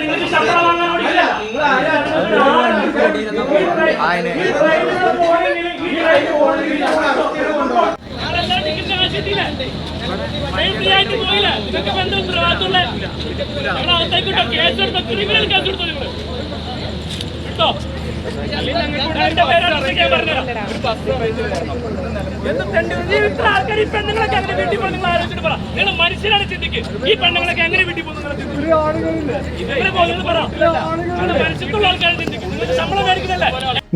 നിങ്ങൾക്ക് ശമ്പളം വാങ്ങാൻ ഓടിക്കില്ല? പോയില്ല. നിങ്ങൾക്ക് ബന്ധ ഉത്തരവാദിത്തമുള്ള ഞങ്ങൾ അകത്തേക്കിട്ടോ കേസ് എടുത്തോ ക്രിമിനൽ കേസ് എടുത്തോ നിങ്ങൾ കേട്ടോ? ഇത്ര ആൾക്കാർ ഇപ്പൊ നിങ്ങളൊക്കെ അങ്ങനെ വീട്ടിൽ നിങ്ങൾ ആലോചിച്ചിട്ട് പറ. നിങ്ങൾ മനുഷ്യരാണ് ചിന്തിക്ക്. ഈ പെണ്ണുങ്ങളൊക്കെ എങ്ങനെ വീട്ടിൽ പോകുന്നു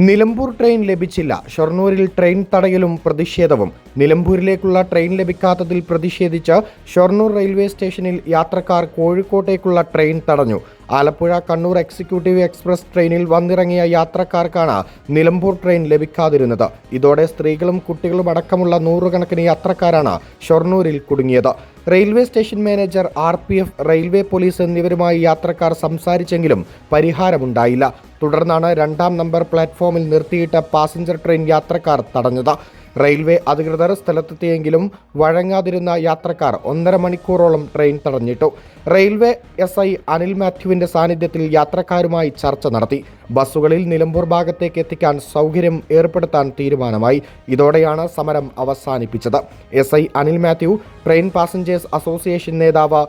നിലമ്പൂർ ട്രെയിൻ ലഭിച്ചില്ല. ഷൊർണൂരിൽ ട്രെയിൻ തടയലും പ്രതിഷേധവും. നിലമ്പൂരിലേക്കുള്ള ട്രെയിൻ ലഭിക്കാത്തതിൽ പ്രതിഷേധിച്ച് ഷൊർണൂർ റെയിൽവേ സ്റ്റേഷനിൽ യാത്രക്കാർ കോഴിക്കോട്ടേക്കുള്ള ട്രെയിൻ തടഞ്ഞു. ആലപ്പുഴ കണ്ണൂർ എക്സിക്യൂട്ടീവ് എക്സ്പ്രസ് ട്രെയിനിൽ വന്നിറങ്ങിയ യാത്രക്കാർക്കാണ് നിലമ്പൂർ ട്രെയിൻ ലഭിക്കാതിരുന്നത്. ഇതോടെ സ്ത്രീകളും കുട്ടികളും അടക്കമുള്ള നൂറുകണക്കിന് യാത്രക്കാരാണ് ഷൊർണൂരിൽ കുടുങ്ങിയത്. Railway station manager R P F railway police എന്നിവരുമായി യാത്രക്കാർ സംസാരിച്ചെങ്കിലും പരിഹാരമുണ്ടായില്ല. തുടർന്നാണ് രണ്ടാം നമ്പർ പ്ലാറ്റ്ഫോമിൽ നിർത്തിയിട്ട പാസഞ്ചർ ട്രെയിൻ യാത്രക്കാർ തടഞ്ഞത്. റെയിൽവേ അധികൃതർ സ്ഥലത്തെത്തിയെങ്കിലും വഴങ്ങാതിരുന്ന യാത്രക്കാർ ഒന്നര മണിക്കൂറോളം ട്രെയിൻ തടഞ്ഞിട്ടു. റെയിൽവേ എസ് ഐ അനിൽ മാത്യുവിന്റെ സാന്നിധ്യത്തിൽ യാത്രക്കാരുമായി ചർച്ച നടത്തി. ബസ്സുകളിൽ നിലമ്പൂർ ഭാഗത്തേക്ക് എത്തിക്കാൻ സൗകര്യം ഏർപ്പെടുത്താൻ തീരുമാനമായി. ഇതോടെയാണ് സമരം അവസാനിപ്പിച്ചത്. S I Anil Mathew train passengers association നേതാവ്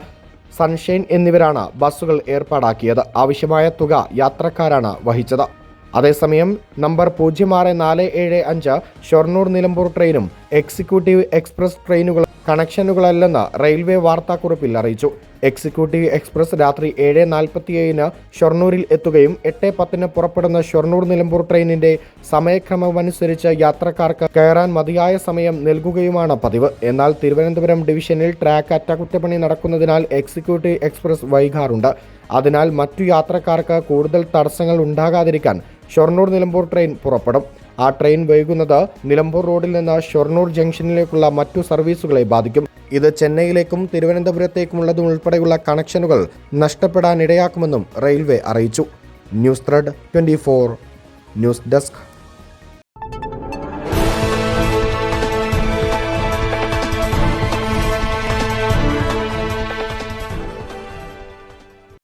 സൺഷൈൻ എന്നിവരാണ് ബസ്സുകൾ ഏർപ്പാടാക്കിയത്. ആവശ്യമായ തുക യാത്രക്കാരാണ് വഹിച്ചത്. അതേസമയം നമ്പർ പൂജ്യം ആറ് നാല് ഏഴ് അഞ്ച് ഷൊർണൂർ നിലമ്പൂർ ട്രെയിനും എക്സിക്യൂട്ടീവ് എക്സ്പ്രസ് ട്രെയിനുകൾ കണക്ഷനുകളല്ലെന്ന് റെയിൽവേ വാർത്താക്കുറിപ്പിൽ അറിയിച്ചു. എക്സിക്യൂട്ടീവ് എക്സ്പ്രസ് രാത്രി ഏഴ് നാൽപ്പത്തിയേഴിന് ഷൊർണൂരിൽ എത്തുകയും എട്ട് പത്തിന് പുറപ്പെടുന്ന ഷൊർണൂർ നിലമ്പൂർ ട്രെയിനിന്റെ സമയക്രമമനുസരിച്ച് യാത്രക്കാർക്ക് കയറാൻ മതിയായ സമയം നൽകുകയുമാണ് പതിവ്. എന്നാൽ തിരുവനന്തപുരം ഡിവിഷനിൽ ട്രാക്ക് അറ്റകുറ്റപ്പണി നടക്കുന്നതിനാൽ എക്സിക്യൂട്ടീവ് എക്സ്പ്രസ് വൈകാറുണ്ട്. അതിനാൽ മറ്റു യാത്രക്കാർക്ക് കൂടുതൽ തടസ്സങ്ങൾ ഉണ്ടാകാതിരിക്കാൻ ഷൊർണൂർ നിലമ്പൂർ ട്രെയിൻ പുറപ്പെടും. ആ ട്രെയിൻ വൈകുന്നത് നിലമ്പൂർ റോഡിൽ നിന്ന് ഷൊർണൂർ ജംഗ്ഷനിലേക്കുള്ള മറ്റു സർവീസുകളെ ബാധിക്കും. ഇത് ചെന്നൈയിലേക്കും തിരുവനന്തപുരത്തേക്കുമുള്ളതും ഉൾപ്പെടെയുള്ള കണക്ഷനുകൾ നഷ്ടപ്പെടാനിടയാക്കുമെന്നും റെയിൽവേ അറിയിച്ചു. News thread twenty news desk.